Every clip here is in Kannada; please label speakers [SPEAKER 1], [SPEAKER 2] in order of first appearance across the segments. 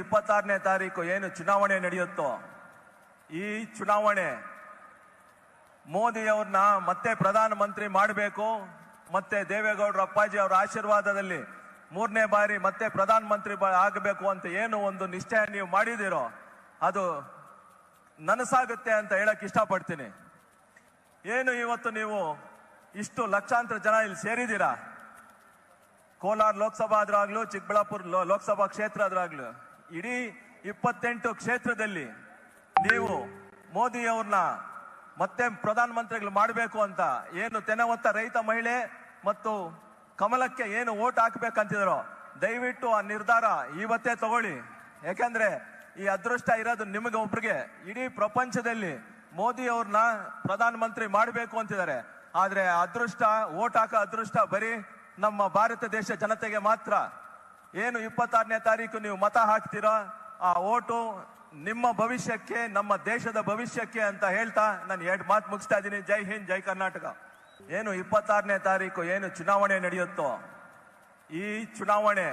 [SPEAKER 1] ಇಪ್ಪತ್ತಾರನೇ ತಾರೀಕು, ಏನು ಚುನಾವಣೆ ನಡೆಯುತ್ತೋ, ಈ ಚುನಾವಣೆ ಮೋದಿಯವ್ರನ್ನ ಮತ್ತೆ ಪ್ರಧಾನಮಂತ್ರಿ ಮಾಡಬೇಕು, ಮತ್ತೆ ದೇವೇಗೌಡರ ಅಪ್ಪಾಜಿ ಅವರ ಆಶೀರ್ವಾದದಲ್ಲಿ ಮೂರನೇ ಬಾರಿ ಮತ್ತೆ ಪ್ರಧಾನಮಂತ್ರಿ ಆಗಬೇಕು ಅಂತ ಏನು ಒಂದು ನಿಶ್ಚಯ ನೀವು ಮಾಡಿದಿರೋ ಅದು ನನಸಾಗುತ್ತೆ ಅಂತ ಹೇಳಕ್ ಇಷ್ಟಪಡ್ತೀನಿ. ಏನು ಇವತ್ತು ನೀವು ಇಷ್ಟು ಲಕ್ಷಾಂತರ ಜನ ಇಲ್ಲಿ ಸೇರಿದ್ದೀರಾ? ಕೋಲಾರ ಲೋಕಸಭಾ ಆದ್ರಾಗ್ಲೂ, ಚಿಕ್ಕಬಳ್ಳಾಪುರ ಲೋಕಸಭಾ ಕ್ಷೇತ್ರ ಆದ್ರಾಗ್ಲು. ಇಡೀ ಇಪ್ಪತ್ತೆಂಟು ಕ್ಷೇತ್ರದಲ್ಲಿ ನೀವು ಮೋದಿ ಅವ್ರನ್ನ ಮತ್ತೆ ಪ್ರಧಾನಮಂತ್ರಿಗಳು ಮಾಡಬೇಕು ಅಂತ ಏನು ತೆನವತ್ತ ರೈತ ಮಹಿಳೆ ಮತ್ತು ಕಮಲಕ್ಕೆ ಏನು ಓಟ್ ಹಾಕ್ಬೇಕಂತಿದ್ರು ದಯವಿಟ್ಟು ಆ ನಿರ್ಧಾರ ಇವತ್ತೇ ತಗೊಳ್ಳಿ. ಯಾಕಂದ್ರೆ ಈ ಅದೃಷ್ಟ ಇರೋದು ನಿಮಗೆ ಒಬ್ರಿಗೆ. ಇಡೀ ಪ್ರಪಂಚದಲ್ಲಿ ಮೋದಿ ಅವ್ರನ್ನ ಪ್ರಧಾನಮಂತ್ರಿ ಮಾಡಬೇಕು ಅಂತಿದ್ದಾರೆ. ಆದ್ರೆ ಅದೃಷ್ಟ, ಓಟ್ ಹಾಕೋ ಅದೃಷ್ಟ ಬರೀ ನಮ್ಮ ಭಾರತ ದೇಶ ಜನತೆಗೆ ಮಾತ್ರ. ಏನು ಇಪ್ಪತ್ತಾರನೇ ತಾರೀಕು ನೀವು ಮತ ಹಾಕ್ತೀರಾ? ಆ ಓಟು ನಿಮ್ಮ ಭವಿಷ್ಯಕ್ಕೆ, ನಮ್ಮ ದೇಶದ ಭವಿಷ್ಯಕ್ಕೆ ಅಂತ ಹೇಳ್ತಾ ನಾನು ಎರಡು ಮಾತು ಮುಗಿಸ್ತಾ ಇದ್ದೀನಿ. ಜೈ ಹಿಂದ್, ಜೈ ಕರ್ನಾಟಕ. ಏನು ಇಪ್ಪತ್ತಾರನೇ ತಾರೀಕು, ಏನು ಚುನಾವಣೆ ನಡೆಯುತ್ತೋ? ಈ ಚುನಾವಣೆ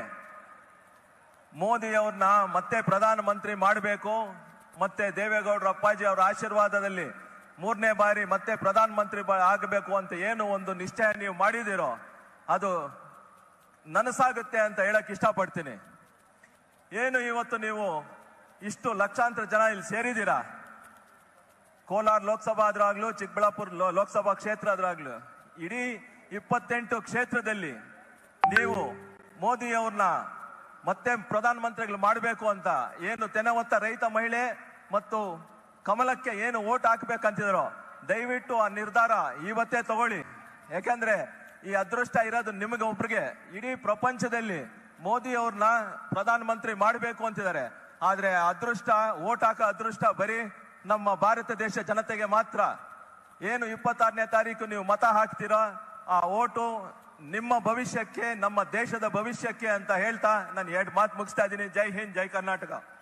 [SPEAKER 1] ಮೋದಿಯವ್ರನ್ನ ಮತ್ತೆ ಪ್ರಧಾನಮಂತ್ರಿ ಮಾಡಬೇಕು, ಮತ್ತೆ ದೇವೇಗೌಡರ ಅಪ್ಪಾಜಿ ಅವರ ಆಶೀರ್ವಾದದಲ್ಲಿ ಮೂರನೇ ಬಾರಿ ಮತ್ತೆ ಪ್ರಧಾನಮಂತ್ರಿ ಆಗಬೇಕು ಅಂತ ಏನು ಒಂದು ನಿಶ್ಚಯ ನೀವು ಮಾಡಿದಿರೋ ಅದು ನನಸಾಗುತ್ತೆ ಅಂತ ಹೇಳಕ್ ಇಷ್ಟಪಡ್ತೀನಿ. ಏನು ಇವತ್ತು ನೀವು ಇಷ್ಟು ಲಕ್ಷಾಂತರ ಜನ ಇಲ್ಲಿ ಸೇರಿದ್ದೀರಾ? ಕೋಲಾರ ಲೋಕಸಭಾ ಆದ್ರಾಗ್ಲು, ಚಿಕ್ಕಬಳ್ಳಾಪುರ ಲೋಕಸಭಾ ಕ್ಷೇತ್ರ ಆದ್ರಾಗ್ಲು. ಇಡೀ ಇಪ್ಪತ್ತೆಂಟು ಕ್ಷೇತ್ರದಲ್ಲಿ ನೀವು ಮೋದಿ ಅವ್ರನ್ನ ಮತ್ತೆ ಪ್ರಧಾನಮಂತ್ರಿಗಳು ಮಾಡಬೇಕು ಅಂತ ಏನು ತೆನವತ್ತ ರೈತ ಮಹಿಳೆ ಮತ್ತು ಕಮಲಕ್ಕೆ ಏನು ಓಟ್ ಹಾಕ್ಬೇಕಂತಿದ್ರು, ದಯವಿಟ್ಟು ಆ ನಿರ್ಧಾರ ಇವತ್ತೇ ತಗೊಳ್ಳಿ. ಯಾಕಂದ್ರೆ ಈ ಅದೃಷ್ಟ ಇರೋದು ನಿಮಗೆ ಒಬ್ರಿಗೆ. ಇಡೀ ಪ್ರಪಂಚದಲ್ಲಿ ಮೋದಿ ಅವ್ರನ್ನ ಪ್ರಧಾನಮಂತ್ರಿ ಮಾಡಬೇಕು ಅಂತಿದ್ದಾರೆ. ಆದ್ರೆ ಅದೃಷ್ಟ, ಓಟ್ ಹಾಕೋ ಅದೃಷ್ಟ ಬರೀ ನಮ್ಮ ಭಾರತ ದೇಶ ಜನತೆಗೆ ಮಾತ್ರ. ಏನು ಇಪ್ಪತ್ತಾರನೇ ತಾರೀಕು ನೀವು ಮತ ಹಾಕ್ತೀರೋ ಆ ಓಟು ನಿಮ್ಮ ಭವಿಷ್ಯಕ್ಕೆ, ನಮ್ಮ ದೇಶದ ಭವಿಷ್ಯಕ್ಕೆ ಅಂತ ಹೇಳ್ತಾ ನಾನು ಎರಡು ಮಾತು ಮುಗಿಸ್ತಾ ಇದ್ದೀನಿ. ಜೈ ಹಿಂದ್, ಜೈ ಕರ್ನಾಟಕ.